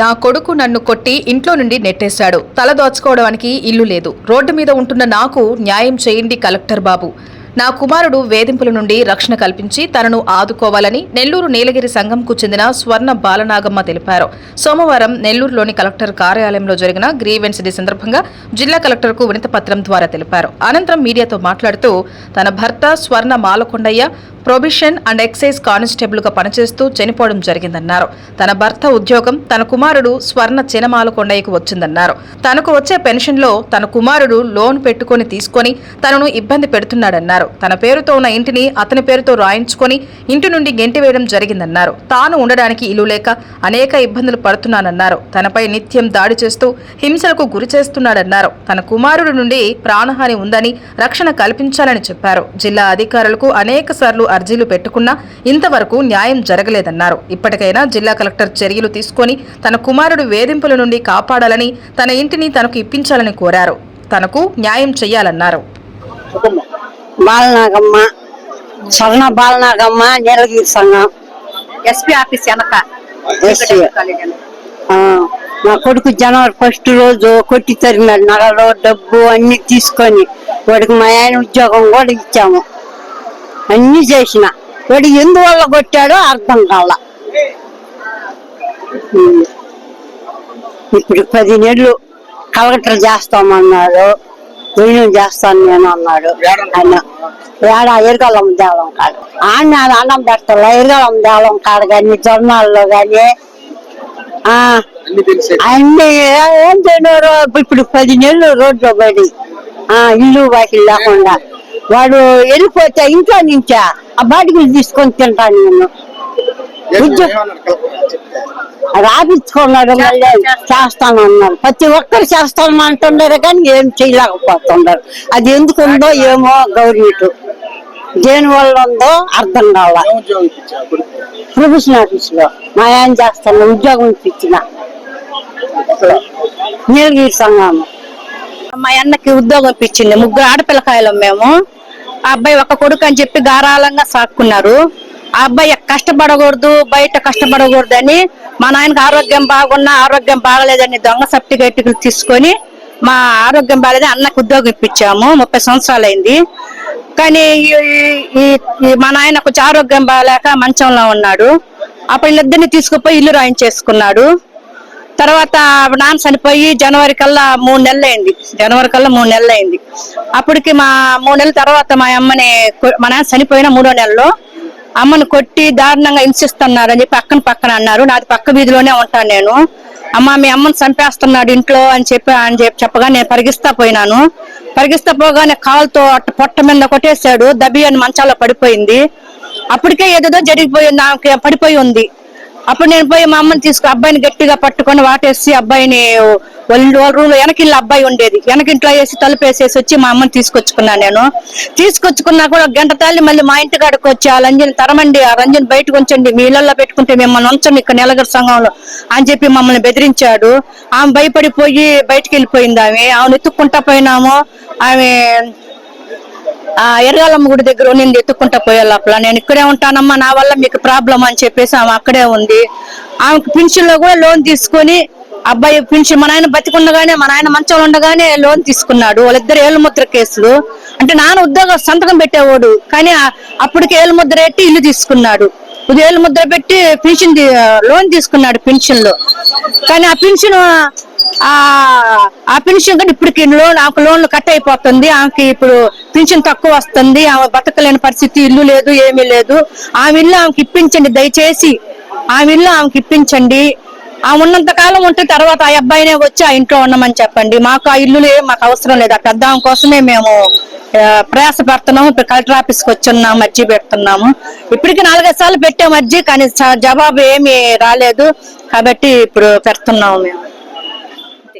నా కొడుకు నన్ను కొట్టి ఇంట్లో నుండి నెట్టేశాడు. తల దోచుకోవడానికి ఇల్లు లేదు. రోడ్డు మీద ఉంటున్న నాకు న్యాయం చేయండి కలెక్టర్ బాబు. నా కుమారుడు వేధింపుల నుండి రక్షణ కల్పించి తనను ఆదుకోవాలని నెల్లూరు నీలగిరి సంఘంకు చెందిన స్వర్ణ బాలనాగమ్మ తెలిపారు. సోమవారం నెల్లూరులోని కలెక్టర్ కార్యాలయంలో జరిగిన గ్రీవెన్స్ డే సందర్భంగా జిల్లా కలెక్టర్కు వినతపత్రం ద్వారా తెలిపారు. అనంతరం మీడియాతో మాట్లాడుతూ తన భర్త Swarna Malakondaiah prohibition and excise కానిస్టేబుల్గా పనిచేస్తూ చనిపోవడం జరిగిందన్నారు. తన భర్త ఉద్యోగం తన కుమారుడు స్వర్ణ చినమాల కొండయ్యకు వచ్చిందన్నారు. తనకు వచ్చే పెన్షన్లో తన కుమారుడు లోన్ పెట్టుకొని తీసుకొని తనను ఇబ్బంది పెడుతున్నాడన్నారు. తన పేరుతో ఉన్న ఇంటిని అతని పేరుతో రాయించుకొని ఇంటి నుండి గెంటి వేయడం జరిగిందన్నారు. తాను ఉండడానికి ఇల్లు లేక అనేక ఇబ్బందులు పడుతున్నానన్నారు. తనపై నిత్యం దాడి చేస్తూ హింసలకు గురి చేస్తున్నాడన్నారు. తన కుమారుడు నుండి ప్రాణహాని ఉందని రక్షణ కల్పించాలని చెప్పారు. జిల్లా అధికారులకు అనేక సార్లు అర్జీలు పెట్టుకున్నా ఇంతవరకు న్యాయం జరగలేదన్నారు. ఇప్పటికైనా జిల్లా కలెక్టర్ చర్యలు తీసుకొని తన కుమారుడు వేధింపుల నుండి కాపాడాలని తన ఇంటిని తనకు ఇప్పించాలని కోరారు. తనకు న్యాయం చేయాలన్నారు బాలనాగమ్మ స్వర్ణ బాలనాగమ్మ నీలగిరి సంఘం ఎస్పీ ఆఫీస్ వెనక. ఎస్పీ. ఆ, నా కొడుకు జనవరి ఫస్ట్ రోజు కొట్టి తరిమాడు నగలు డబ్బు అన్ని తీసుకొని వాడికి మా ఆయన ఉద్యోగం కూడా ఇచ్చాము. అన్ని చేసిన. వాడు ఎందువల్ల కొట్టాడో అర్థం కాల. ఇప్పుడు పది నెలలు కలెక్టర్ చేస్తామన్నాడు నేను చేస్తాను నేను అన్నాడు. ఆయన ఏడా ఎరగలం దేవలం కాడ. అది అన్నం పెడతా ఎరగలం దేవలం కాడ కానీ జొన్నాల్లో కానీ. ఆ అన్ని ఏం చేయడారు ఇప్పుడు పది నెలలు రోడ్లో పడి ఆ ఇల్లు వాకిలు లేకుండా. వాడు వెళ్ళిపోతే ఇంట్లో నుంచా? ఆ బాటికి తీసుకొని తింటాను నేను. రాపించుకున్నాడు మళ్ళీ చేస్తాను అన్నాడు ప్రతి ఒక్కరు చేస్తాను అంటున్నారు కానీ ఏం చేయలేకపోతున్నారు అది ఎందుకు ఉందో ఏమో గవర్నమెంట్. దేని వల్ల ఉందో అర్థం కావాల ఏం ప్రొఫెషన్ ఆఫీస్లో మా ఆయన చేస్తాను ఉద్యోగం ఇప్పించిన. నీలగిరి సంఘం. మా అన్నకి ఉద్యోగం ఇప్పించింది. ముగ్గురు ఆడపిల్లకాయలం మేము. ఆ అబ్బాయి ఒక కొడుకు అని చెప్పి గారాలంగా సాక్కున్నారు. ఆ అబ్బాయి కష్టపడకూడదు బయట కష్టపడకూడదు అని మా నాయనకి ఆరోగ్యం బాగున్నా ఆరోగ్యం బాగలేదని దొంగ సర్టిఫికేట్లు తీసుకొని మా ఆరోగ్యం బాగాలేదు అన్నకు ఉద్యోగం ఇప్పించాము. ముప్పై సంవత్సరాలు అయింది కానీ ఈ- ఈ- మా నాయన కొంచెం ఆరోగ్యం బాగాలేక మంచంలో ఉన్నాడు. అప్పుడు వీళ్ళిద్దరిని తీసుకుపోయి ఇల్లు రాయించేసుకున్నాడు. తర్వాత నాన్న చనిపోయి జనవరి కల్లా మూడు నెలలు అయింది జనవరి కల్లా మూడు నెలలు అయింది అప్పటికి మా మూడు నెలల తర్వాత మా అమ్మని మా నాన్న చనిపోయిన మూడో నెలలో అమ్మని కొట్టి దారుణంగా హింసిస్తున్నారు అని చెప్పి పక్కన పక్కన అన్నారు. నాది పక్క వీధిలోనే ఉంటాను నేను. అమ్మ మీ అమ్మని చంపేస్తున్నాడు ఇంట్లో అని చెప్పి అని చెప్పి చెప్పగా నేను పరిగిస్తా పోయినాను. పరిగిస్తా పోగానే కాలుతో అట్ట పొట్ట మీద కొట్టేశాడు. దబి అని మంచాలో పడిపోయింది. అప్పటికే ఏదేదో జరిగిపోయింది. ఆమెకి పడిపోయి ఉంది. అప్పుడు నేను పోయి మా అమ్మని తీసుకు అబ్బాయిని గట్టిగా పట్టుకొని వాటేసి అబ్బాయిని వాళ్ళ రూమ్లో అబ్బాయి ఉండేది. వెనకింట్లో వేసి తలుపు వేసేసి వచ్చి మా అమ్మని తీసుకొచ్చుకున్నాను నేను. తీసుకొచ్చుకున్నా కూడా గంట తల్లి మళ్ళీ మా ఇంటి కాడకు వచ్చి ఆ రంజన్ తరమండి ఆ రంజన్ బయటకు ఉంచండి మీ ఇళ్ళలో పెట్టుకుంటే మిమ్మల్ని ఉంచండి ఇక్కడ నెలగర సంఘంలో అని చెప్పి మమ్మల్ని బెదిరించాడు. ఆమె భయపడిపోయి బయటికి వెళ్ళిపోయింది ఆమె. ఆమెను ఎత్తుక్కుంటా పోయినాము. ఆమె ఆ ఎర్రాలమ్మ గుడి దగ్గర నేను ఎత్తుకుంటా పోయే లోపల నేను ఇక్కడే ఉంటానమ్మా నా వల్ల మీకు ప్రాబ్లం అని చెప్పేసి ఆమె అక్కడే ఉంది. ఆమెకు పెన్షన్లో కూడా లోన్ తీసుకొని అబ్బాయి పెన్షన్ మన ఆయన బతికుండగానే మన ఆయన మంచంలో ఉండగానే లోన్ తీసుకున్నాడు. వాళ్ళిద్దరు ఏలుముద్ర ముద్ర కేసులు. అంటే నాన్న ఉద్యోగం సంతకం పెట్టేవాడు కానీ అప్పటికి ఏలుముద్ర పెట్టి ఇల్లు తీసుకున్నాడు. ఇది ముద్ర పెట్టి పెన్షన్ లోన్ తీసుకున్నాడు పెన్షన్లో కానీ ఆ పెన్షన్ ఆ పెన్షన్ కూడా ఇప్పటికి లోన్ ఆమెకు లోన్లు కట్ అయిపోతుంది. ఆమెకి ఇప్పుడు పెన్షన్ తక్కువ వస్తుంది. ఆమె బతకలేని పరిస్థితి ఇల్లు లేదు ఏమీ లేదు. ఆమె ఇల్లు ఆమెకి ఇప్పించండి దయచేసి. ఆమె ఇల్లు ఆమెకి ఇప్పించండి. ఆమె ఉన్నంత కాలం ఉంటే తర్వాత ఆ అబ్బాయినే వచ్చి ఆ ఇంట్లో ఉన్నామని చెప్పండి. మాకు ఆ ఇల్లు మాకు అవసరం లేదు. ఆ పెద్ద ఆమె కోసమే మేము ప్రయాస పెడుతున్నాము ఇప్పుడు కలెక్టర్ ఆఫీస్కి వచ్చున్నాము అర్జీ పెడుతున్నాము. ఇప్పటికి నాలుగైదు సార్లు పెట్టాము అర్జీ కానీ జవాబు ఏమీ రాలేదు. కాబట్టి ఇప్పుడు పెడుతున్నాము మేము.